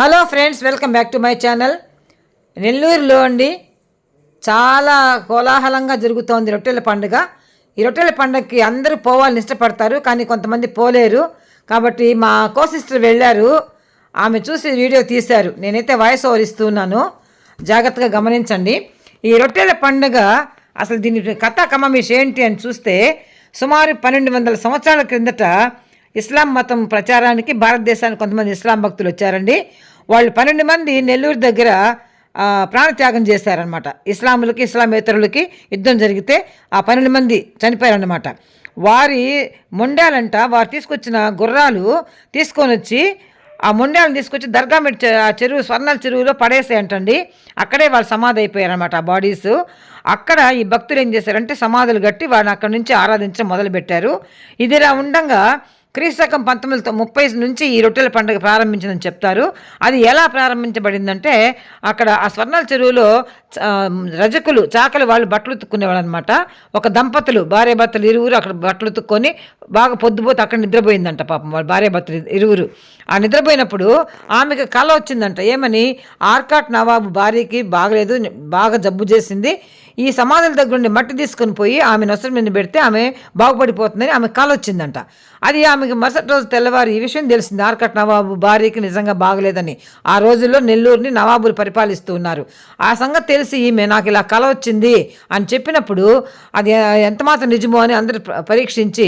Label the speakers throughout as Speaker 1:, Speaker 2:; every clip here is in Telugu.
Speaker 1: Hello friends welcome back to my channel. నెల్లూరులో అండి చాలా కోలాహలంగా జరుగుతోంది రొట్టెల పండుగ. ఈ రొట్టెల పండుగకి అందరూ పోవాలని ఇష్టపడతారు కానీ కొంతమంది పోలేరు. కాబట్టి మా కో సిస్టర్ వెళ్ళారు. ఆమె చూసి వీడియో తీశారు. నేనైతే వాయిస్ ఓవర్ ఇస్తున్నాను. జాగ్రత్తగా గమనించండి. ఈ రొట్టెల పండుగ అసలు దీని కథా కమమేష్ ఏంటి అని చూస్తే సుమారు పన్నెండు వందల సంవత్సరాల క్రిందట ఇస్లాం మతం ప్రచారానికి భారతదేశానికి కొంతమంది ఇస్లాం భక్తులు వచ్చారండి. వాళ్ళు పన్నెండు మంది నెల్లూరు దగ్గర ప్రాణత్యాగం చేశారనమాట ఇస్లాములకి ఇస్లామేతరులకి యుద్ధం జరిగితే ఆ పన్నెండు మంది చనిపోయారన్నమాట. వారి మొండాలంట వారు తీసుకొచ్చిన గుర్రాలు తీసుకొని వచ్చి ఆ మొండాలను తీసుకొచ్చి దర్గా మెట్ ఆ చెరువు స్వర్ణాల చెరువులో పడేసాయంటండి. అక్కడే వాళ్ళు సమాధి అయిపోయారనమాట ఆ బాడీస్. అక్కడ ఈ భక్తులు ఏం చేశారంటే సమాధులు కట్టి వాళ్ళని అక్కడి నుంచి ఆరాధించడం మొదలుపెట్టారు. ఇదిలా ఉండగా క్రీస్తకం పంతొమ్మిది ముప్పై నుంచి ఈ రొట్టెల పండుగ ప్రారంభించిందని చెప్తారు. అది ఎలా ప్రారంభించబడిందంటే అక్కడ ఆ స్వర్ణాల చెరువులో రజకులు చాకలి వాళ్ళు బట్టలు ఉతుక్కునేవాళ్ళు అనమాట ఒక దంపతులు భార్య భర్తలు ఇరువురు అక్కడ బట్టలు ఉతుక్కొని బాగా పొద్దుపోతే అక్కడ నిద్రపోయిందంట పాపం వాళ్ళ భార్య భర్తలు ఇరువురు. ఆ నిద్రపోయినప్పుడు ఆమెకి కళ వచ్చిందంట ఏమని? ఆర్కాట్ నవాబు భార్యకి బాగలేదు బాగా జబ్బు చేసింది. ఈ సమాధుల దగ్గర నుండి మట్టి తీసుకొని పోయి ఆమె నొసరి మీద పెడితే ఆమె బాగుపడిపోతుందని ఆమె కళ వచ్చిందంట. అది ఆమెకి మరుసటి రోజు తెల్లవారు ఈ విషయం తెలిసింది. ఆర్కట్ నవాబు భార్యకి నిజంగా బాగలేదని. ఆ రోజుల్లో నెల్లూరుని నవాబులు పరిపాలిస్తూ ఉన్నారు. ఆ సంగతి తెలిసి ఈమె నాకు ఇలా కళ వచ్చింది అని చెప్పినప్పుడు అది ఎంతమాత్రం నిజమో అని అందరూ పరీక్షించి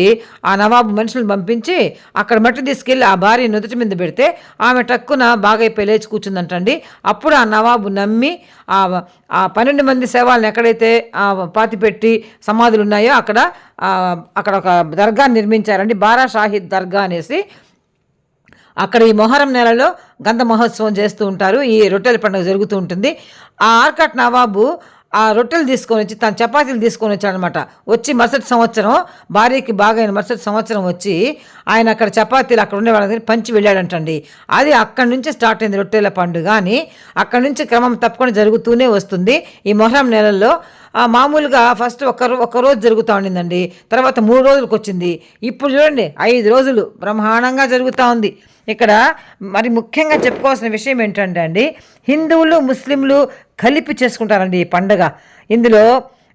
Speaker 1: ఆ నవాబు మనుషులను పంపించి అక్కడ మట్టి తీసుకెళ్ళి ఆ భార్య నుదుటి మీద పెడితే ఆమె టక్కున బాగైపోయి లేచి కూర్చుందంటండి. అప్పుడు ఆ నవాబు నమ్మి ఆ ఆ పన్నెండు మంది శవాలను ఎక్కడైతే పాతిపెట్టి సమాధులు ఉన్నాయో అక్కడ అక్కడ ఒక దర్గా నిర్మించారండి. బారా షాహిద్ దర్గా అనేసి అక్కడ ఈ మొహరం నెలలో గంధ మహోత్సవం చేస్తూ ఉంటారు. ఈ రొట్టెల పండుగ జరుగుతూ ఉంటుంది. ఆ ఆర్కట్ నవాబు ఆ రొట్టెలు తీసుకొని వచ్చి తన చపాతీలు తీసుకొని వచ్చాడనమాట. వచ్చి మరుసటి సంవత్సరం భార్యకి బాగైన మరుసటి సంవత్సరం వచ్చి ఆయన అక్కడ చపాతీలు అక్కడ ఉండే వాళ్ళని పంచి వెళ్ళాడంటండి. అది అక్కడి నుంచి స్టార్ట్ అయింది రొట్టెల పండుగ అని అక్కడి నుంచి క్రమం తప్పకుండా జరుగుతూనే వస్తుంది. ఈ మొహరం నెలల్లో మామూలుగా ఫస్ట్ ఒక ఒక రోజు జరుగుతూ ఉండిందండి. తర్వాత మూడు రోజులకు వచ్చింది ఇప్పుడు చూడండి ఐదు రోజులు బ్రహ్మాండంగా జరుగుతూ ఉంది. ఇక్కడ మరి ముఖ్యంగా చెప్పుకోవాల్సిన విషయం ఏంటంటే అండి హిందువులు ముస్లింలు కలిపి చేసుకుంటారండి ఈ పండగ. ఇందులో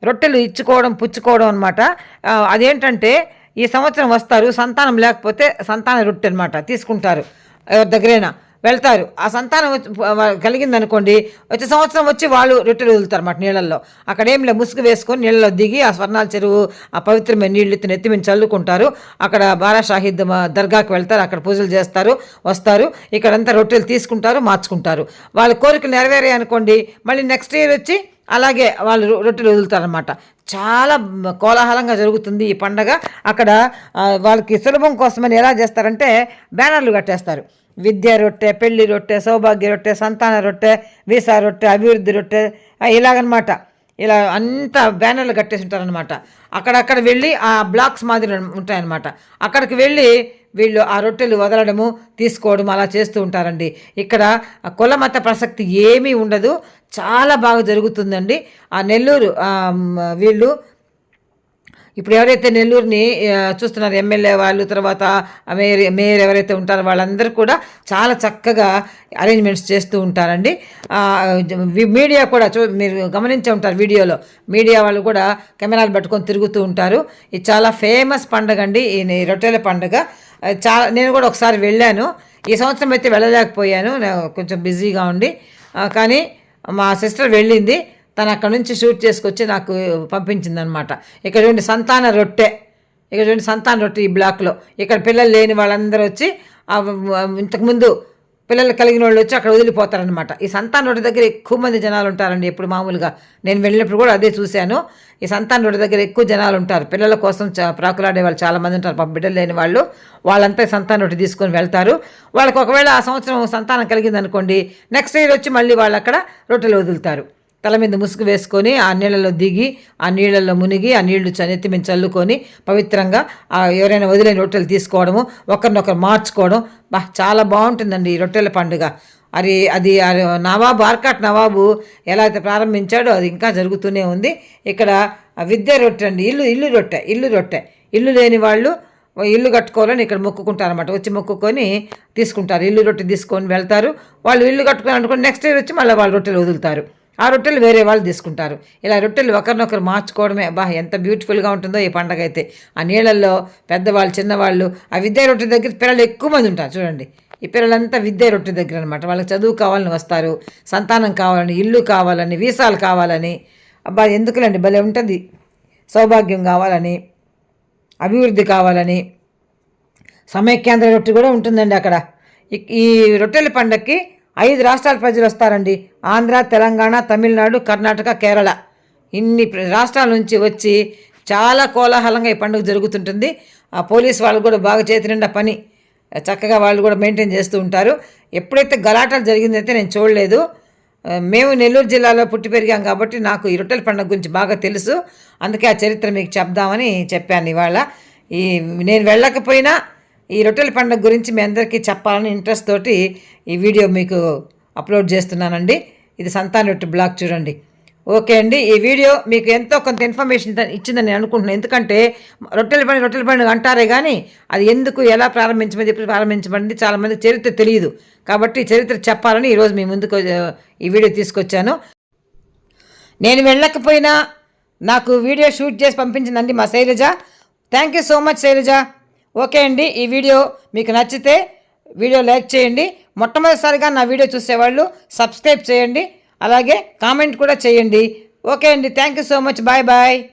Speaker 1: రొట్టెలు ఇచ్చుకోవడం పుచ్చుకోవడం అనమాట అదేంటంటే ఈ సంవత్సరం వస్తారు సంతానం లేకపోతే సంతాన రొట్టె అనమాట తీసుకుంటారు. ఎవరి దగ్గరైనా. వెళ్తారు. ఆ సంతానం కలిగింది అనుకోండి కలిగిందనుకోండి వచ్చే సంవత్సరం వచ్చి వాళ్ళు రొట్టెలు వదులుతారు అన్నమాట నీళ్ళల్లో. అక్కడ ఏం లే ముసుగు వేసుకొని నీళ్ళలో దిగి ఆ స్వర్ణాల చెరువు ఆ పవిత్రమైన నీళ్ళు ఎత్తి నెత్తి చల్లుకుంటారు. అక్కడ బారా షాహిద్ దర్గాకి వెళ్తారు అక్కడ పూజలు చేస్తారు వస్తారు. ఇక్కడంతా రొట్టెలు తీసుకుంటారు మార్చుకుంటారు. వాళ్ళ కోరికలు నెరవేరాయి అనుకోండి మళ్ళీ నెక్స్ట్ ఇయర్ వచ్చి అలాగే వాళ్ళు రొట్టెలు వదులుతారనమాట చాలా కోలాహలంగా జరుగుతుంది ఈ పండగ. అక్కడ వాళ్ళకి సులభం కోసమని ఎలా చేస్తారంటే బ్యానర్లు కట్టేస్తారు. విద్యా రొట్టె పెళ్ళి రొట్టె సౌభాగ్య రొట్టె సంతాన రొట్టె వీసా రొట్టె అభివృద్ధి రొట్టె ఇలాగనమాట. ఇలా అంతా బ్యానర్లు కట్టేసి ఉంటారనమాట అక్కడక్కడ వెళ్ళి ఆ బ్లాక్స్ మాదిరి ఉంటాయన్నమాట. అక్కడికి వెళ్ళి వీళ్ళు ఆ రొట్టెలు వదలడము తీసుకోవడం అలా చేస్తూ ఉంటారండి. ఇక్కడ కులమత కుల మత ప్రసక్తి ఏమీ ఉండదు. చాలా బాగా జరుగుతుందండి. ఆ నెల్లూరు వీళ్ళు ఇప్పుడు ఎవరైతే నెల్లూరుని చూస్తున్నారు ఎమ్మెల్యే వాళ్ళు తర్వాత మేయర్ మేయర్ ఎవరైతే ఉంటారో వాళ్ళందరూ కూడా చాలా చక్కగా అరేంజ్మెంట్స్ చేస్తూ ఉంటారండి. మీడియా కూడా చూ మీరు గమనించే ఉంటారు వీడియోలో. మీడియా వాళ్ళు కూడా కెమెరాలు పట్టుకొని తిరుగుతూ ఉంటారు. ఇది చాలా ఫేమస్ పండగ అండి ఈ రొట్టెల పండగ. చాలా నేను కూడా ఒకసారి వెళ్ళాను. ఈ సంవత్సరం అయితే వెళ్ళలేకపోయాను. కొంచెం బిజీగా ఉండి కానీ మా సిస్టర్ వెళ్ళింది. తను అక్కడ నుంచి షూట్ చేసుకొచ్చి నాకు పంపించింది అనమాట ఇక్కడ చూడండి సంతాన రొట్టె. ఇక్కడ చూడండి సంతాన రొట్టె ఈ బ్లాక్లో. ఇక్కడ పిల్లలు లేని వాళ్ళందరూ వచ్చి ఇంతకుముందు పిల్లలు కలిగిన వాళ్ళు వచ్చి అక్కడ వదిలిపోతారనమాట ఈ సంతాన రొట్టె దగ్గర ఎక్కువ మంది జనాలు ఉంటారండి ఎప్పుడు మామూలుగా. నేను వెళ్ళినప్పుడు కూడా అదే చూశాను. ఈ సంతాన రొట్టె దగ్గర ఎక్కువ జనాలు ఉంటారు. పిల్లల కోసం ప్రాకులాడే వాళ్ళు చాలామంది ఉంటారు. పాప బిడ్డలు లేని వాళ్ళు వాళ్ళంతా సంతాన రొట్టె తీసుకొని వెళ్తారు. వాళ్ళకి ఒకవేళ ఆ సంవత్సరం సంతానం కలిగిందనుకోండి నెక్స్ట్ ఇయర్ వచ్చి మళ్ళీ వాళ్ళు అక్కడ రొట్టెలు వదులుతారు. తల మీద ముసుగు వేసుకొని ఆ నీళ్ళలో దిగి ఆ నీళ్ళల్లో మునిగి ఆ నీళ్ళు నెత్తి మీద చల్లుకొని పవిత్రంగా ఆ ఎవరైనా వదిలేని రొట్టెలు తీసుకోవడము ఒకరినొకరు మార్చుకోవడం. బా చాలా బాగుంటుందండి ఈ రొట్టెల పండుగ. అది అది నవాబు ఆర్కాట్ నవాబు ఎలా అయితే ప్రారంభించాడో అది ఇంకా జరుగుతూనే ఉంది. ఇక్కడ విద్య రొట్టె అండి ఇల్లు ఇల్లు రొట్టె ఇల్లు రొట్టె. ఇల్లు లేని వాళ్ళు ఇల్లు కట్టుకోవాలని ఇక్కడ మొక్కుకుంటారు అనమాట వచ్చి మొక్కుకొని తీసుకుంటారు. ఇల్లు రొట్టె తీసుకొని వెళ్తారు. వాళ్ళు ఇల్లు కట్టుకొని అనుకుని నెక్స్ట్ ఇయర్ వచ్చి మళ్ళీ వాళ్ళు రొట్టెలు వదులుతారు. ఆ రొట్టెలు వేరే వాళ్ళు తీసుకుంటారు. ఇలా రొట్టెలు ఒకరినొకరు మార్చుకోవడమే. బా ఎంత బ్యూటిఫుల్గా ఉంటుందో ఈ పండగ అయితే. ఆ నీళ్ళల్లో పెద్దవాళ్ళు చిన్నవాళ్ళు ఆ విద్యా రొట్టె దగ్గర పిల్లలు ఎక్కువ మంది ఉంటారు. చూడండి. ఈ పిల్లలంతా విద్యా రొట్టె దగ్గర అనమాట వాళ్ళకి చదువు కావాలని వస్తారు. సంతానం కావాలని ఇల్లు కావాలని వీసాలు కావాలని. అబ్బా ఎందుకులేండి? భలే ఉంటుంది. సౌభాగ్యం కావాలని అభివృద్ధి కావాలని. సమైక్యాంధ్ర రొట్టె కూడా ఉంటుందండి అక్కడ. ఈ- ఈ రొట్టెల పండక్కి ఐదు రాష్ట్రాల ప్రజలు వస్తారండి. ఆంధ్ర తెలంగాణ తమిళనాడు కర్ణాటక కేరళ. ఇన్ని ప్ర- రాష్ట్రాల నుంచి వచ్చి చాలా కోలాహలంగా ఈ పండుగ జరుగుతుంటుంది. ఆ పోలీస్ వాళ్ళు కూడా బాగా చేతి నిండా పని చక్కగా వాళ్ళు కూడా మెయింటైన్ చేస్తూ ఉంటారు. ఎప్పుడైతే గలాటాలు జరిగిందైతే నేను చూడలేదు. మేము నెల్లూరు జిల్లాలో పుట్టి పెరిగాం కాబట్టి నాకు ఈ రొట్టెల పండుగ గురించి బాగా తెలుసు. అందుకే ఆ చరిత్ర మీకు చెప్దామని చెప్పాను ఇవాళ. ఈ నేను వెళ్ళకపోయినా ఈ రొట్టెల పండుగ గురించి మీ అందరికీ చెప్పాలని ఇంట్రెస్ట్ తోటి ఈ వీడియో మీకు అప్లోడ్ చేస్తున్నానండి. ఇది సంతాన రొట్టె బ్లాగ్ చూడండి. ఓకే అండి ఈ వీడియో మీకు ఎంతో కొంత ఇన్ఫర్మేషన్ ఇచ్చిందని నేను అనుకుంటున్నాను ఎందుకంటే రొట్టెల పండుగ రొట్టెల పండుగ అంటారే కానీ అది ఎందుకు ఎలా ప్రారంభించబడింది ఎప్పుడు ప్రారంభించబడింది చాలామంది చరిత్ర తెలియదు. కాబట్టి చరిత్ర చెప్పాలని ఈరోజు మీ ముందుకు ఈ వీడియో తీసుకొచ్చాను. నేను వెళ్ళకపోయినా నాకు వీడియో షూట్ చేసి పంపించిందండి మా Shailaja. Thank you so much Shailaja. Okay అండి ఈ వీడియో మీకు నచ్చితే వీడియో లైక్ చేయండి. మొట్టమొదటిసారిగా నా వీడియో చూసేవాళ్ళు సబ్స్క్రైబ్ చేయండి. అలాగే కామెంట్ కూడా చేయండి. ఓకే అండి thank you so much bye bye.